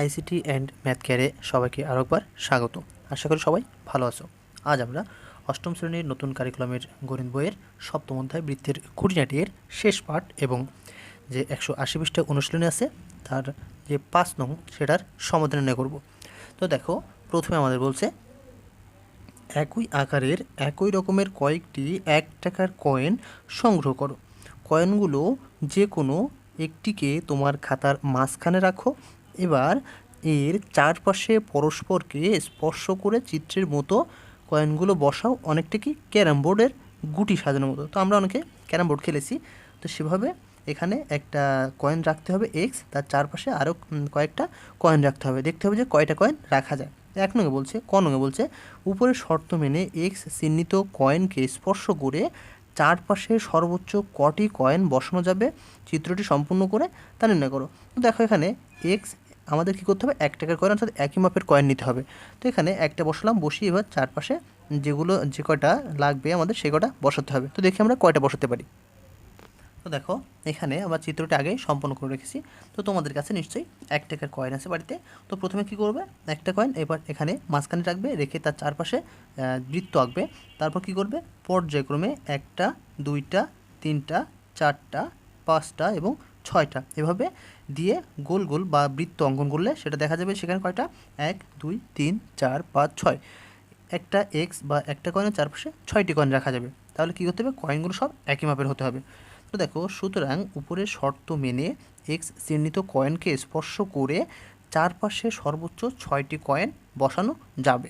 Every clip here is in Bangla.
আইসিটি অ্যান্ড ম্যাথ কেয়ারে সবাইকে আরেকবার স্বাগত। আশা করি সবাই ভালো আছো। আজ আমরা অষ্টম শ্রেণির নতুন কারিকুলামের গণিত বইয়ের সপ্তম অধ্যায় বৃত্তের খুঁটিনাটির শেষ পাঠ এবং যে একশো আশি পৃষ্ঠা অনুশীলনী আছে, তার যে পাঁচ নং সেটার সমাধান করব। তো দেখো, প্রথমে আমাদের বলছে, একই আকারের একই রকমের কয়েকটি এক টাকার কয়েন সংগ্রহ করো। কয়েনগুলো যে কোনো একটিকে তোমার খাতার মাঝখানে রাখো এবার এর চারপাশে পরস্পরকে স্পর্শ করে চিত্রের মতো কয়েনগুলো বসাও, অনেকটা কি ক্যারাম বোর্ডের গুটি সাজানোর মতো। তো আমরা অনেকে ক্যারাম বোর্ড খেলেছি। তো সেভাবে এখানে একটা কয়েন রাখতে হবে, এক্স, তার চারপাশে আরও কয়েকটা কয়েন রাখতে হবে। দেখতে হবে যে কয়টা কয়েন রাখা যায়। এক নঙ্গে বলছে, ক নঙ্গে বলছে, উপরের শর্ত মেনে এক্স চিহ্নিত কয়েনকে স্পর্শ করে চারপাশে সর্বোচ্চ কটি কয়েন বসানো যাবে। চিত্রটি সম্পূর্ণ করে তা নির্ণয় করো। তো দেখো এখানে এক্স আমাদের কী করতে হবে? এক টাকার কয়েন অর্থাৎ একই মাপের কয়েন নিতে হবে। তো এখানে একটা বসালাম, বসিয়ে এবার চারপাশে যেগুলো, যে কয়টা লাগবে আমাদের সে কটা বসাতে হবে। তো দেখি আমরা কয়টা বসাতে পারি। তো দেখো, এখানে আমরা চিত্রটা আগেই সম্পন্ন করে রেখেছি। তো তোমাদের কাছে নিশ্চয়ই এক টাকার কয়েন আছে বাড়িতে। তো প্রথমে কি করবে? একটা কয়েন এবার এখানে মাঝখানে রাখবে, রেখে তার চারপাশে বৃত্ত আঁকবে। তারপর কি করবে? পর্যায়ক্রমে একটা, দুইটা, তিনটা, চারটা, পাঁচটা এবং ছয়টা। এভাবে দিয়ে গোল গোল বা বৃত্ত অঙ্কন করলে সেটা দেখা যাবে সেখানে কয়টা? এক, দুই, তিন, চার, পাঁচ, ছয়। একটা এক্স বা একটা কয়েনের চারপাশে ছয়টি কয়েন রাখা যাবে। তাহলে কী করতে হবে? কয়েনগুলো সব একই মাপের হতে হবে। তো দেখো, সুতরাং উপরের শর্ত মেনে এক্স চিহ্নিত কয়েনকে স্পর্শ করে চারপাশে সর্বোচ্চ ছয়টি কয়েন বসানো যাবে।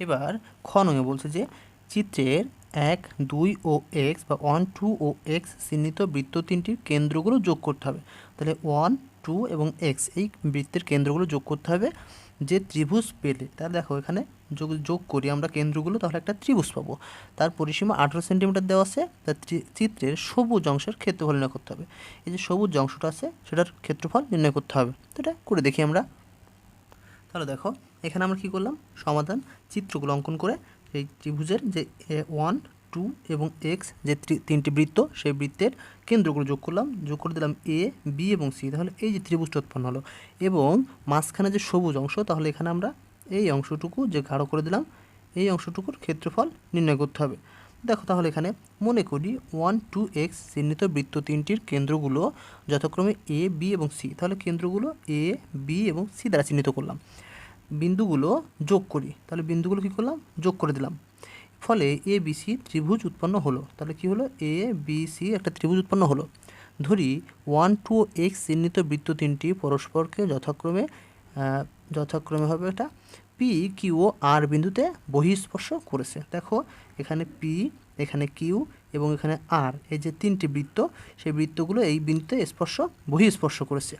এবার খ নঙে বলছে যে, চিত্রের এক, দুই ও এক্স বা ওয়ান টু ও এক্স চিহ্নিত বৃত্ত তিনটির কেন্দ্রগুলো যোগ করতে হবে। তাহলে ওয়ান টু এবং এক্স এই বৃত্তের কেন্দ্রগুলো যোগ করতে হবে যে ত্রিভুজ পেলে। তাহলে দেখো এখানে যোগ যোগ করি আমরা কেন্দ্রগুলো, তাহলে একটা ত্রিভুজ পাবো। তার পরিসীমা আঠেরো সেন্টিমিটার দেওয়া আছে। তার ত্রি- চিত্রের সবুজ অংশের ক্ষেত্রফল নির্ণয় করতে হবে। এই যে সবুজ অংশটা আছে, সেটার ক্ষেত্রফল নির্ণয় করতে হবে। তো এটা করে দেখি আমরা। তাহলে দেখো, এখানে আমরা কী করলাম? সমাধান চিত্রগুলো অঙ্কন করে এই ত্রিভুজের যে এ ওয়ান, টু এবং এক্স যে তিনটি বৃত্ত, সেই বৃত্তের কেন্দ্রগুলো যোগ করলাম। যোগ করে দিলাম এ, বি এবং সি। তাহলে এই যে ত্রিভুজটা উৎপন্ন হলো এবং মাঝখানে যে সবুজ অংশ, তাহলে এখানে আমরা এই অংশটুকু যে গাঢ় করে দিলাম, এই অংশটুকুর ক্ষেত্রফল নির্ণয় করতে হবে। দেখো তাহলে এখানে মনে করি ওয়ান, টু, এক্স চিহ্নিত বৃত্ত তিনটির কেন্দ্রগুলো যথাক্রমে এ, বি এবং সি। তাহলে কেন্দ্রগুলো এ, বি এবং সি দ্বারা চিহ্নিত করলাম। বিন্দুগুলো যোগ করি। তাহলে বিন্দুগুলো কী করলাম? যোগ করে দিলাম। ফলে এ বি সি ত্রিভুজ উৎপন্ন হলো। তাহলে কি হলো? এ বি সি একটা ত্রিভুজ উৎপন্ন হলো। ধরি ওয়ান টু এক্স চিহ্নিত বৃত্ত তিনটি পরস্পরকে যথাক্রমে যথাক্রমে হবে এটা পি কিউ ও আর বিন্দুতে বহিঃস্পর্শ করেছে। দেখো, এখানে পি এখানে কিউ এবং এখানে আর এই যে তিনটি বৃত্ত, সেই বৃত্তগুলো এই বিন্দুতে স্পর্শ, বহিঃস্পর্শ করেছে।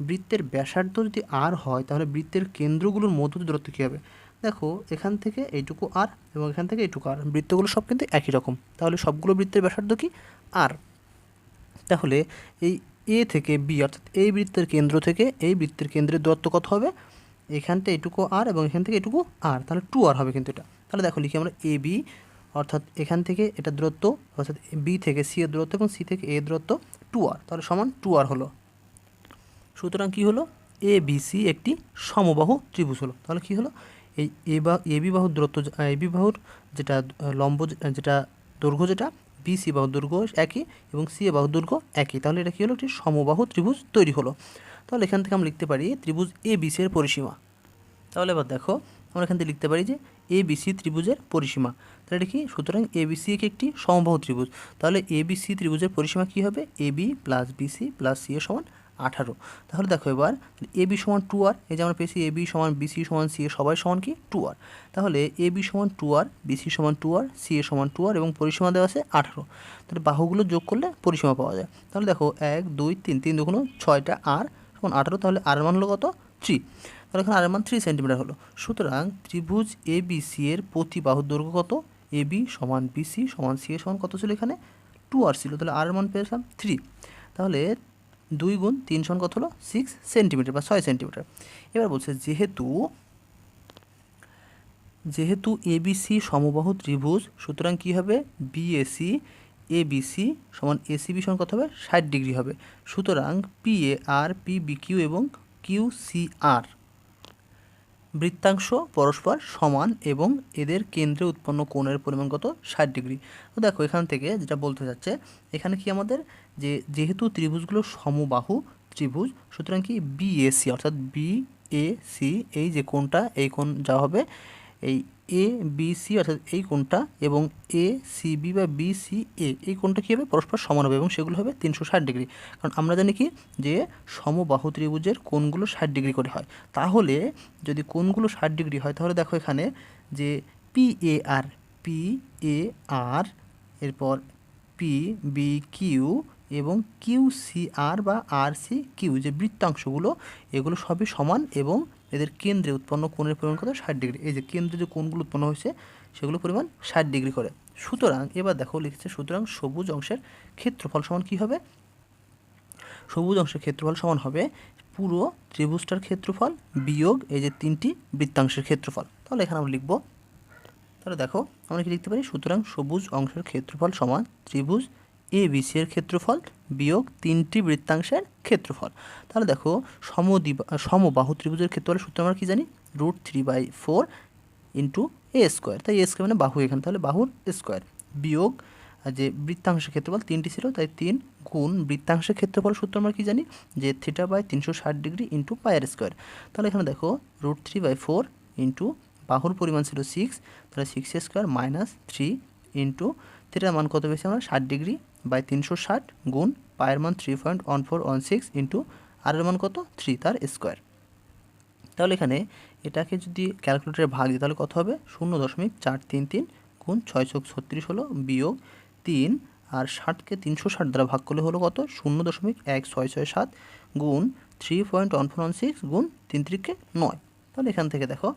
বৃত্তের ব্যাসার্ধ যদি আর হয়, তাহলে বৃত্তের কেন্দ্রগুলোর মধ্য দূরত্ব কী হবে? দেখো, এখান থেকে এইটুকু আর এবং এখান থেকে এইটুকু আর বৃত্তগুলো সব কিন্তু একই রকম। তাহলে সবগুলো বৃত্তের ব্যাসার্ধ কি? আর তাহলে এই এ থেকে বি অর্থাৎ এই বৃত্তের কেন্দ্র থেকে এই বৃত্তের কেন্দ্রের দূরত্ব কত হবে? এখানটা এটুকু আর এবং এখান থেকে এটুকু আর তাহলে টু আর হবে কিন্তু এটা। তাহলে দেখো, লিখি আমরা এ বি অর্থাৎ এখান থেকে এটা দূরত্ব, অর্থাৎ বি থেকে সি এর দূরত্ব এবং সি থেকে এ দূরত্ব টু আর তাহলে সমান টু আর হলো। সুতরাং কি হলো? এ বি সি একটি সমবাহু ত্রিভুজ হলো। তাহলে কি হলো? এই এ বা এ দূরত্ব এ বি বাহুর যেটা লম্ব যেটা দৈর্ঘ্য যেটা বি সি বাহুর দৈর্ঘ্য একই এবং সি এ বাহু দৈর্ঘ্য একই। তাহলে এটা কী হলো? একটি সমবাহু ত্রিভুজ তৈরি হলো। তাহলে এখান থেকে আমরা লিখতে পারি ত্রিভুজ এ বি সি এর পরিসীমা। তাহলে এবার দেখো, আমরা এখান থেকে লিখতে পারি যে এ বি সি ত্রিভুজের পরিসীমা। তাহলে এটা কি? সুতরাং এ বি সি একটি সমবাহু ত্রিভুজ। তাহলে এ বি সি ত্রিভুজের পরিসীমা কী হবে? A B plus B C plus C A সমান আঠারো। তাহলে দেখো এবার এ বি সমান টু আর এই যে আমরা পেয়েছি এ বি সমান বি সি সমান সি এ সবাই সমান কি? টু আর তাহলে এ বি সমান টু আর বি সি সমান টু আর সি এ সমান টু আর এবং পরিসীমা দেওয়া আছে আঠারো। তাহলে বাহুগুলো যোগ করলে পরিসীমা পাওয়া যায়। তাহলে দেখো এক, দুই, তিন তিন দুগুণ ছয়টা আর সমান আঠারো, তাহলে আর মান হলো কত? থ্রি তাহলে এখানে আর মান থ্রি সেন্টিমিটার হলো। সুতরাং ত্রিভুজ এ বি সি এর প্রতি বাহুর দৈর্ঘ্য কত? এ বি সমান বি সি সমান সি এ সমান কত ছিল এখানে? টু আর ছিল। তাহলে আর মান পেয়েছিলাম থ্রি তাহলে দুই গুণ তিন সমান কত হলো? সিক্স সেন্টিমিটার বা ছয় সেন্টিমিটার এবার বলছে, যেহেতু যেহেতু এবিসি সমবাহু ত্রিভুজ, সুতরাং কী হবে? বিএসি এবিসি সমান এসিবি সমান কত হবে? ষাট ডিগ্রি হবে। সুতরাং P A R P B Q এবং কিউ সি আর বৃত্তাংশ পরস্পর সমান এবং এদের কেন্দ্রে উৎপন্ন কোণের পরিমাণ কত? ষাট ডিগ্রি। তো দেখো, এখান থেকে যেটা বলতে যাচ্ছে এখানে কি আমাদের যে যেহেতু ত্রিভুজগুলো সমবাহু ত্রিভুজ, সুতরাং কি বিএসি অর্থাৎ বি এ সি এই যে কোনটা এই কোন যা হবে, এই এ বি সি অর্থাৎ এই কোনটা এবং এ সি বি বা বি সি এ এই কোনটা কী হবে? পরস্পর সমান হবে, এবং সেগুলো হবে তিনশো ষাট ডিগ্রি। কারণ আমরা জানি কি? যে সমবাহু ত্রিভুজের কোনগুলো ষাট ডিগ্রি করে হয়। তাহলে যদি কোনগুলো ষাট ডিগ্রি হয়, তাহলে দেখো এখানে যে P A R P A R এরপর পি বি কিউ এবং কিউ সি আর বা আর সি কিউ, যে বৃত্তাংশগুলো, এগুলো সবই সমান এবং এদের কেন্দ্রে উৎপন্ন কোণের পরিমাণ কত? ষাট ডিগ্রি। এই যে কেন্দ্রে যে কোণগুলো উৎপন্ন হয়েছে, সেগুলো পরিমাণ ষাট ডিগ্রি করে। সুতরাং, এবার দেখো লিখছে, সুতরাং সবুজ অংশের ক্ষেত্রফল সমান কী হবে? সবুজ অংশের ক্ষেত্রফল সমান হবে পুরো ত্রিভুজটার ক্ষেত্রফল বিয়োগ এই যে তিনটি বৃত্তাংশের ক্ষেত্রফল। তাহলে এখানে আমরা লিখব, তাহলে দেখো আমরা কি লিখতে পারি? সুতরাং সবুজ অংশের ক্ষেত্রফল সমান ত্রিভুজ এ বিসি এর ক্ষেত্রফল বিয়োগ তিনটি বৃত্তাংশের ক্ষেত্রফল। তাহলে দেখো, সমদিবা সমবাহু ত্রিভুজের ক্ষেত্রফল সূত্র আমরা কী জানি? Root three by four into A square. তাই এ স্কোয়ার মানে বাহু এখানে, তাহলে বাহুর স্কোয়ার। বিয়োগ যে বৃত্তাংশের ক্ষেত্রফল তিনটি ছিল, তাই তিন গুণ বৃত্তাংশের ক্ষেত্রফল সূত্র আমরা কি জানি? যে থিটা বাই তিনশো ষাট ডিগ্রি ইন্টু পায়ের স্কোয়ার। তাহলে এখানে দেখো, root three by four into বাহুর পরিমাণ ছিল সিক্স, তাহলে six square minus three into থিটার মান কত পেয়েছি আমরা? ষাট ডিগ্রি বাই তিনশো ষাট গুণ পায়ের মান three point one four one six into আরের মান কত? থ্রি তার স্কোয়ার তাহলে এখানে এটাকে যদি ক্যালকুলেটারে ভাগ দিই, তাহলে কত হবে? শূন্য দশমিক চার তিন তিন গুণ ছয় চোখ ছত্রিশ হলো বিয়োগ তিন, আর ষাটকে তিনশো ষাট দ্বারা ভাগ করলে হলো কত? শূন্য দশমিক এক ছয় ছয় সাত গুণ three point one four one six গুণ তিন ত্রিকে নয়। তাহলে এখান থেকে দেখো,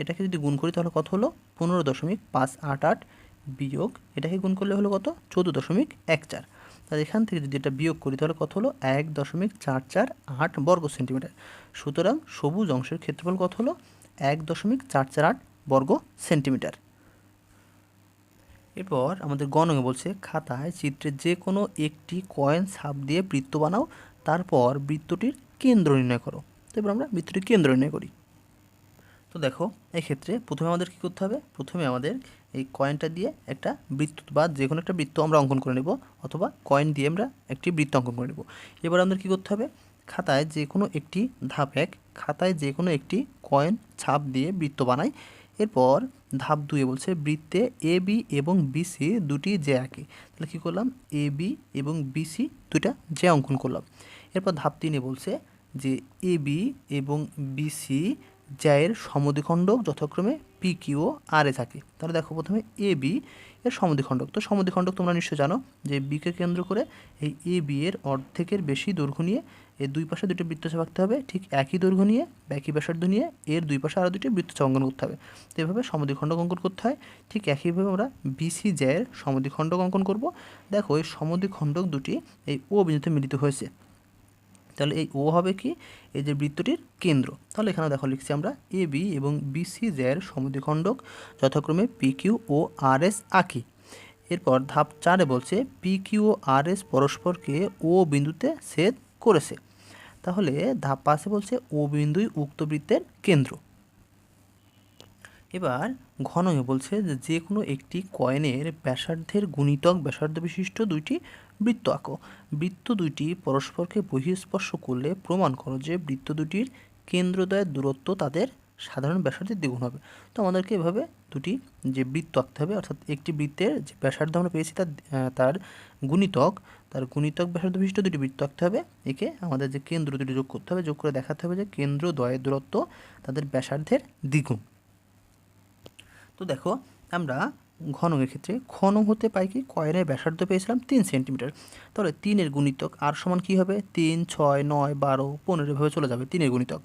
এটাকে যদি গুণ করি তাহলে কত হলো? পনেরো দশমিক পাঁচ আট আট বিয়োগ, এটাকে গুণ করলে হলো কত? চৌদ্দ দশমিক এক চার। তাহলে এখান থেকে যদি এটা বিয়োগ করি, তাহলে কত হলো? এক দশমিক চার চার আট বর্গ সেন্টিমিটার। সুতরাং সবুজ অংশের ক্ষেত্রফল কত হলো? এক দশমিক চার চার আট বর্গ সেন্টিমিটার। এরপর আমাদের গণকে বলছে, খাতায় চিত্রের যে কোনো একটি কয়েন ছাপ দিয়ে বৃত্ত বানাও, তারপর বৃত্তটির কেন্দ্র নির্ণয় করো। তো এবার আমরা বৃত্তটির কেন্দ্র নির্ণয় করি। তো দেখো, এক্ষেত্রে প্রথমে আমাদের কী করতে হবে? প্রথমে আমাদের এই কয়েনটা দিয়ে একটা বৃত্ত বা যে কোনো একটা বৃত্ত আমরা অঙ্কন করে নেব, অথবা কয়েন দিয়ে আমরা একটি বৃত্ত অঙ্কন করে নেব। এবার আমাদের কী করতে হবে? খাতায় যে কোনো একটি ধাপ এক, খাতায় যে কোনো একটি কয়েন ছাপ দিয়ে বৃত্ত বানাই। এরপর ধাপ দুয়ে বলছে বৃত্তে এ বি এবং বিসি দুটি যে আঁকে তাহলে কী করলাম? এ বি এবং বিসি দুটা যে অঙ্কন করলাম। এরপর ধাপ তিনে বলছে যে এ বি এবং বিসি জ্যায়ের সমদ্বিখণ্ডক যথাক্রমে পি কিউ আর এ থাকে। তাহলে দেখো প্রথমে এ বি এর সমদ্বিখণ্ডক। তো সমদ্বিখণ্ডক তোমরা নিশ্চয় জানো যে বিকে কেন্দ্র করে এই এ বি এর অর্ধেকের বেশি দৈর্ঘ্য নিয়ে এর দুই পাশে দুটো বৃত্তচাপ আঁকতে হবে। ঠিক একই দৈর্ঘ্য নিয়ে একই ব্যাসার্ধ নিয়ে এর দুই পাশে আরও দুটি বৃত্তচাপ অঙ্কন করতে হবে। তো এভাবে সমদ্বিখণ্ডক অঙ্কন করতে হয়। ঠিক একইভাবে আমরা বিসি জ্যায়ের সমদ্বিখণ্ডক অঙ্কন করব। দেখো এই সমদ্বিখণ্ডক দুটি এই ও বিন্দুতে মিলিত হয়েছে। তাহলে এই ও হবে কি? এই যে বৃত্তটির কেন্দ্র। তাহলে এখানে দেখো লিখছি আমরা এ বি এবং বিসি জের সমদ্বিখণ্ডক যথাক্রমে পি কিউ ও আর এস আঁকি। এরপর ধাপ চারে বলছে পি কিউ ও আর এস পরস্পরকে ও বিন্দুতে ছেদ করেছে। তাহলে ধাপ পাশে বলছে ও বিন্দুই উক্ত বৃত্তের কেন্দ্র। এবার ঘনয়ে বলছে যে যে কোনো একটি কয়েনের ব্যাসার্ধের গুণিতক ব্যাসার্ধ বিশিষ্ট দুইটি বৃত্ত আঁকো। বৃত্ত দুইটি পরস্পরকে বহিঃস্পর্শ করলে প্রমাণ করো যে বৃত্ত দুটির কেন্দ্রদ্বয়ের দূরত্ব তাদের সাধারণ ব্যাসার্ধের দ্বিগুণ হবে। তো আমাদেরকে এভাবে দুটি যে বৃত্ত আঁকতে হবে, অর্থাৎ একটি বৃত্তের যে ব্যাসার্ধ আমরা পেয়েছি তার তার গুণিতক তার গুণিতক ব্যাসার্ধ বিশিষ্ট দুটি বৃত্ত আঁকতে হবে। একে আমাদের যে কেন্দ্র দুটি যোগ করতে হবে, যোগ করে দেখাতে হবে যে কেন্দ্র দ্বয়ের দূরত্ব তাদের ব্যাসার্ধের দ্বিগুণ। তো দেখো, আমরা ঘনকের ক্ষেত্রে ঘন হতে পাই কি? কয়েনের ব্যাসার্ধ পেয়েছিলাম তিন সেন্টিমিটার। তাহলে তিনের গুণিতক, আর সমান কী হবে? তিন, ছয়, নয়, বারো, পনেরো ভাবে চলে যাবে তিনের গুণিতক।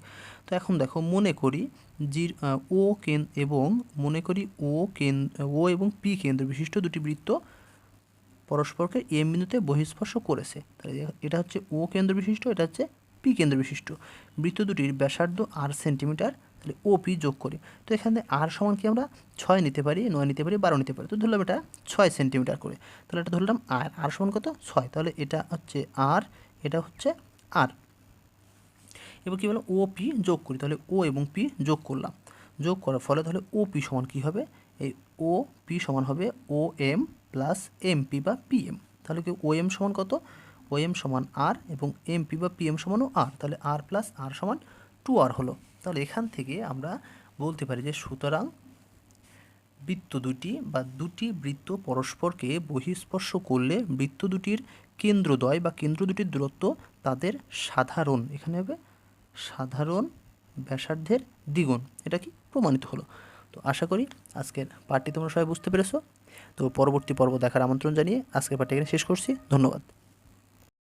তো এখন দেখো, মনে করি জির ও কেন এবং মনে করি ও কেন, ও এবং পি কেন্দ্র বিশিষ্ট দুটি বৃত্ত পরস্পরকে এম বিন্দুতে বহিঃস্পর্শ করেছে। তাহলে এটা হচ্ছে ও কেন্দ্র বিশিষ্ট, এটা হচ্ছে পি কেন্দ্র বিশিষ্ট। বৃত্ত দুটির ব্যাসার্ধ আর সেন্টিমিটার তাহলে ও পি যোগ করি। তো এখানে আর সমান কি আমরা? ছয় নিতে পারি, নয় নিতে পারি, বারো নিতে পারি। তো ধরলাম এটা ছয় সেন্টিমিটার করে। তাহলে এটা ধরলাম আর। আর সমান কত? ছয়। তাহলে এটা হচ্ছে আর, এটা হচ্ছে আর। এবার কী বললাম? ও পি যোগ করি। তাহলে ও এবং পি যোগ করলাম। যোগ করার ফলে তাহলে ও পি সমান কী হবে? এই ও পি সমান হবে O M plus M P বা পি এম। তাহলে কি ও এম সমান কত? ও এম সমান আর এবং এম পি বা পি এম সমানও আর। তাহলে আর প্লাস আর সমান টু আর হলো। তাহলে এখান থেকে আমরা বলতে পারি যে সুতরাং বৃত্ত দুটি বা দুটি বৃত্ত পরস্পরকে বহিঃস্পর্শ করলে বৃত্ত দুটির কেন্দ্রদ্বয় বা কেন্দ্র দুটির দূরত্ব তাদের সাধারণ, এখানে হবে সাধারণ ব্যাসার্ধের দ্বিগুণ। এটা কি? প্রমাণিত হলো। তো আশা করি আজকের পাঠটি তোমরা সবাই বুঝতে পেরেছ। তো পরবর্তী পর্ব দেখার আমন্ত্রণ জানিয়ে আজকের পাঠটি এখানে শেষ করছি। ধন্যবাদ।